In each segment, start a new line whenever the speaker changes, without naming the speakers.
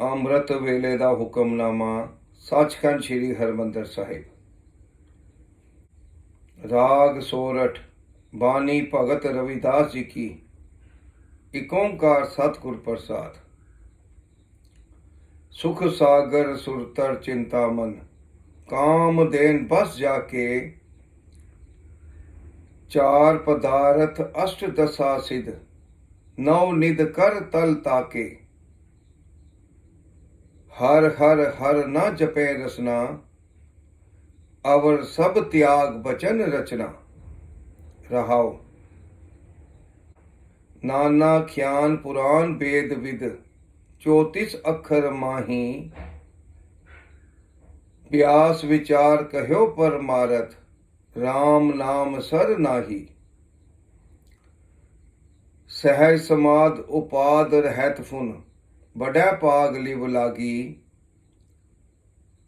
ਅੰਮ੍ਰਿਤ ਵੇਲੇ ਦਾ ਹੁਕਮਨਾਮਾ ਸੱਚਖੰਡ ਸ੍ਰੀ ਹਰਮੰਦਰ ਸਾਹਿਬ। ਰਾਗ ਸੋਰਠ, ਬਾਣੀ ਭਗਤ ਰਵਿਦਾਸ ਜੀ ਕੀ, ਇਕ ਓੰਕਾਰ ਸਤਿਗੁਰ ਪ੍ਰਸਾਦ। ਸੁਖ ਸਾਗਰ ਸੁਰਤਰ ਚਿੰਤਾ ਮਨ, ਕਾਮ ਦੇਨ ਬਸ ਜਾ ਕੇ। ਚਾਰ ਪਦਾਰਥ ਅਸ਼ਟ ਦਸਾ ਸਿਧ, ਨੌ ਨਿਦ ਕਰ ਤਲ ਤਾਕੇ। ਹਰ ਹਰ ਹਰ ਨਾ ਜਪੇ ਰਸਨਾ, ਅਵਰ ਸਭ ਤਿਆਗ ਬਚਨ ਰਚਨਾ। ਰਹਾਓ। ਨਾਨਾ ਖਿਆਨ ਪੁਰਾਨ ਵੇਦ ਵਿਦ 34 ਅੱਖਰ ਮਾਹੀ। ਬਿਆਸ ਵਿਚਾਰ ਕਹਿਓ ਪਰਮਾਰਥ RAM ਨਾਮ ਸਰ ਨਾਹੀ। ਸਹਿਜ ਸਮਾਦ ਉਪਾਦ ਰਹਿਤ ਫੁਨ ਬੜਾ ਪਾਗ ਲਿਵ ਲਾਗੀ,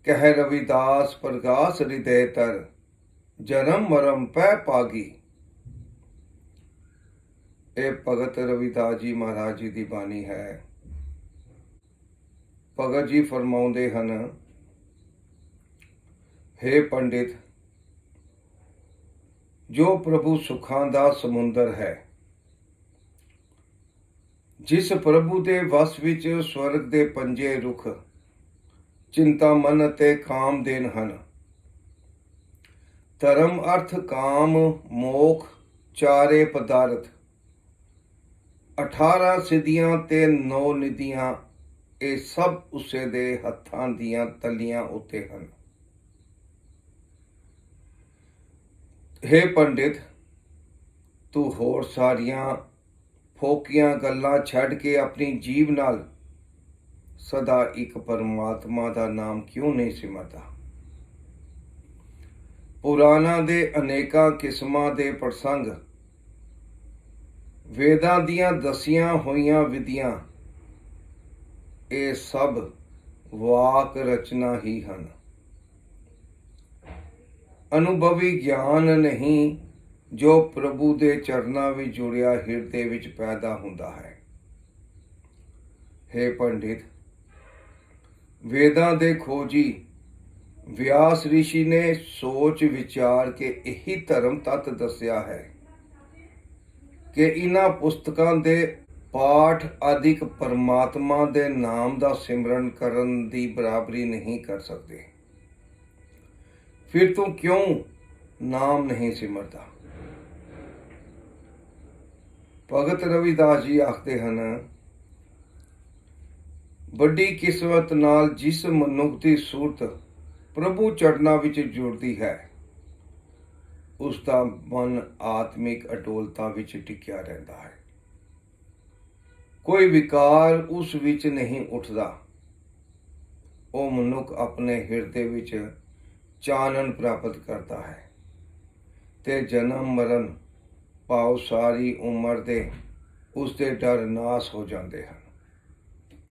ਕਹਿ ਰਵਿਦਾਸ ਪ੍ਰਕਾਸ ਹਿਰਦੈ ਤਰ, ਜਨਮ ਮਰਮ ਪੈ ਪਾਗੀ। ਇਹ ਭਗਤ ਰਵਿਦਾਸ ਜੀ ਮਹਾਰਾਜ ਜੀ ਦੀ ਬਾਣੀ ਹੈ। ਭਗਤ ਜੀ ਫਰਮਾਉਂਦੇ ਹਨ हे ਪੰਡਿਤ, ਜੋ ਪ੍ਰਭੂ ਸੁਖਾਂ ਦਾ ਸਮੁੰਦਰ ਹੈ ਜਿਸ ਪ੍ਰਭੂ ਦੇ ਵਸ ਵਿੱਚ ਸਵਰਗ ਦੇ ਪੰਜੇ ਰੁਖ, ਚਿੰਤਾ ਮਨ ਅਤੇ ਕਾਮ ਦੇਨ ਹਨ। ਧਰਮ ਅਰਥ ਕਾਮ, ਮੋਖ, ਚਾਰੇ ਪਦਾਰਥ। 18 ਸਿੱਧੀਆਂ ਤੇ 9 ਨਿਧੀਆਂ, ਇਹ ਸਭ ਉਸੇ ਦੇ ਹੱਥਾਂ ਦੀਆਂ ਤਲੀਆਂ ਉੱਤੇ ਹਨ। हे ਪੰਡਿਤ, ਤੂੰ ਹੋਰ ਸਾਰੀਆਂ ਫੋਕੀਆਂ ਗੱਲਾਂ ਛੱਡ ਕੇ ਆਪਣੀ ਜੀਵ ਨਾਲ ਸਦਾ ਇੱਕ ਪਰਮਾਤਮਾ ਦਾ ਨਾਮ ਕਿਉਂ ਨਹੀਂ ਸਿਮਰਦਾ? ਪੁਰਾਣਾ ਦੇ ਅਨੇਕਾਂ ਕਿਸਮਾਂ ਦੇ ਪ੍ਰਸੰਗ, ਵੇਦਾਂ ਦੀਆਂ ਦਸੀਆਂ ਹੋਈਆਂ ਵਿਧੀਆਂ, ਇਹ ਸਭ ਵਾਕ ਰਚਨਾ ਹੀ ਹਨ। ਅਨੁਭਵੀ ਗਿਆਨ ਨਹੀਂ ਜੋ ਪ੍ਰਭੂ ਦੇ ਚਰਨਾਂ ਵਿੱਚ ਜੁੜਿਆ ਹਿਰਦੇ ਵਿੱਚ ਪੈਦਾ ਹੁੰਦਾ ਹੈ हे ਪੰਡਿਤ ਵੇਦਾਂ ਦੇ ਖੋਜੀ ਵਿਆਸ ઋષਿ ਨੇ ਸੋਚ ਵਿਚਾਰ ਕੇ ਇਹੀ ਧਰਮ ਤੱਤ ਦੱਸਿਆ ਹੈ ਕਿ ਇਹਨਾਂ ਪੁਸਤਕਾਂ ਦੇ ਪਾਠ ਆਦਿਕ ਪਰਮਾਤਮਾ ਦੇ ਨਾਮ ਦਾ ਸਿਮਰਨ ਕਰਨ ਦੀ ਬਰਾਬਰੀ ਨਹੀਂ ਕਰ ਸਕਦੇ ਫਿਰ ਤੂੰ ਕਿਉਂ ਨਾਮ ਨਹੀਂ ਸਿਮਰਦਾ ਭਗਤ ਰਵਿਦਾਸ ਜੀ ਆਖਦੇ ਹਨ, ਵੱਡੀ ਕਿਸਮਤ ਨਾਲ ਜਿਸ ਮਨੁੱਖ ਦੀ ਸੂਰਤ ਪ੍ਰਭੂ ਚੜਨਾ ਵਿੱਚ ਜੁੜਦੀ ਹੈ, ਉਸ ਦਾ ਮਨ ਆਤਮਿਕ ਅਟੋਲਤਾ ਵਿੱਚ ਟਿਕਿਆ ਰਹਿੰਦਾ ਹੈ। ਕੋਈ ਵਿਕਾਰ ਉਸ ਵਿੱਚ ਨਹੀਂ ਉੱਠਦਾ। ਉਹ ਮਨੁੱਖ ਆਪਣੇ ਹਿਰਦੇ ਵਿੱਚ ਚਾਨਣ ਪ੍ਰਾਪਤ ਕਰਦਾ ਹੈ ਤੇ ਜਨਮ ਮਰਨ ਭਾਵ ਸਾਰੀ ਉਮਰ ਦੇ ਉਸ ਦੇ ਡਰ ਨਾਸ ਹੋ ਜਾਂਦੇ ਹਨ।